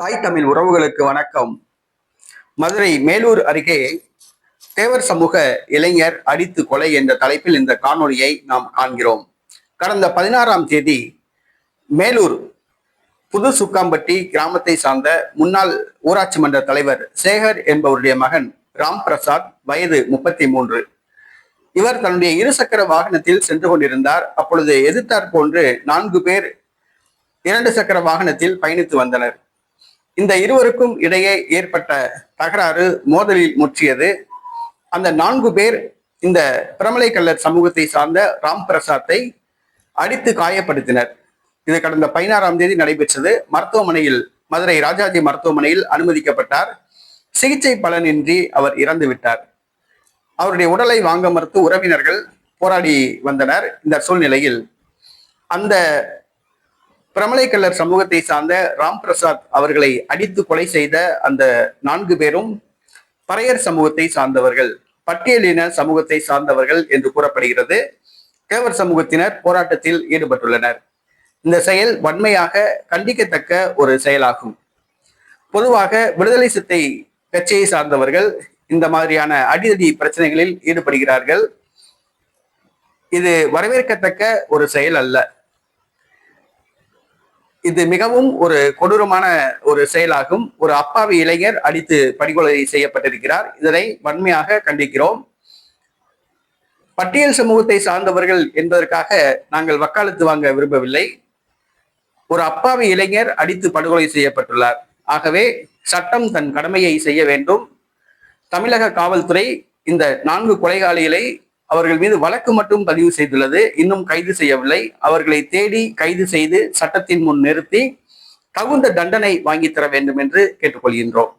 தாய் தமிழ் உறவுகளுக்கு வணக்கம். மதுரை மேலூர் அருகே தேவர் சமூக இளைஞர் அடித்து கொலை என்ற தலைப்பில் இந்த காணொளியை நாம் காண்கிறோம். கடந்த பதினாறாம் தேதி மேலூர் புது சுக்காம்பட்டி கிராமத்தை சார்ந்த முன்னாள் ஊராட்சி மன்ற தலைவர் சேகர் என்பவருடைய மகன் ராம் பிரசாத் வயது முப்பத்தி மூன்று. இவர் தன்னுடைய இருசக்கர வாகனத்தில் சென்று கொண்டிருந்தார். அப்பொழுது எதிர்த்தாற் போன்று நான்கு பேர் இரண்டு சக்கர வாகனத்தில் பயணித்து வந்தனர். இந்த இருவருக்கும் இடையே ஏற்பட்ட தகராறு மோதலில் முற்றியது. அந்த நான்கு பேர் இந்த பிரமலை கல்லர் சமூகத்தை சார்ந்த ராம் பிரசாத்தை அடித்து காயப்படுத்தினர். இது கடந்த பதினாறாம் தேதி நடைபெற்றது. மருத்துவமனையில் மதுரை ராஜாஜி மருத்துவமனையில் அனுமதிக்கப்பட்டார். சிகிச்சை பலனின்றி அவர் இறந்து விட்டார். அவருடைய உடலை வாங்க மறுத்து உறவினர்கள் போராடி வந்தனர். இந்த சூழ்நிலையில் அந்த பிரமலை கல்லர் சமூகத்தை சார்ந்த ராம் பிரசாத் அவர்களை அடித்து கொலை செய்த அந்த நான்கு பேரும் பறையர் சமூகத்தை சார்ந்தவர்கள் பட்டியலின சமூகத்தை சார்ந்தவர்கள் என்று கூறப்படுகிறது. தேவர் சமூகத்தினர் போராட்டத்தில் ஈடுபட்டுள்ளனர். இந்த செயல் வன்மையாக கண்டிக்கத்தக்க ஒரு செயலாகும். பொதுவாக விடுதலை சித்தை கட்சியை சார்ந்தவர்கள் இந்த மாதிரியான அடிதடி பிரச்சனைகளில் ஈடுபடுகிறார்கள். இது வரவேற்கத்தக்க ஒரு செயல் அல்ல. இது மிகவும் ஒரு கொடூரமான ஒரு செயலாகும். ஒரு அப்பாவி இளைஞர் அடித்து படுகொலை செய்யப்பட்டிருக்கிறார். இதனை வன்மையாக கண்டிக்கிறோம். பட்டியல் சமூகத்தை சார்ந்தவர்கள் என்பதற்காக நாங்கள் வக்காலத்து வாங்க விரும்பவில்லை. ஒரு அப்பாவி இளைஞர் அடித்து படுகொலை செய்யப்பட்டுள்ளார். ஆகவே சட்டம் தன் கடமையை செய்ய வேண்டும். தமிழக காவல்துறை இந்த நான்கு கொலைகாலிகளை அவர்கள் மீது வழக்கு மட்டும் பதிவு செய்துள்ளது. இன்னும் கைது செய்யவில்லை. அவர்களை தேடி கைது செய்து சட்டத்தின் முன் நிறுத்தி தகுந்த தண்டனை வாங்கி தர வேண்டும் என்று கேட்டுக்கொள்கின்றோம்.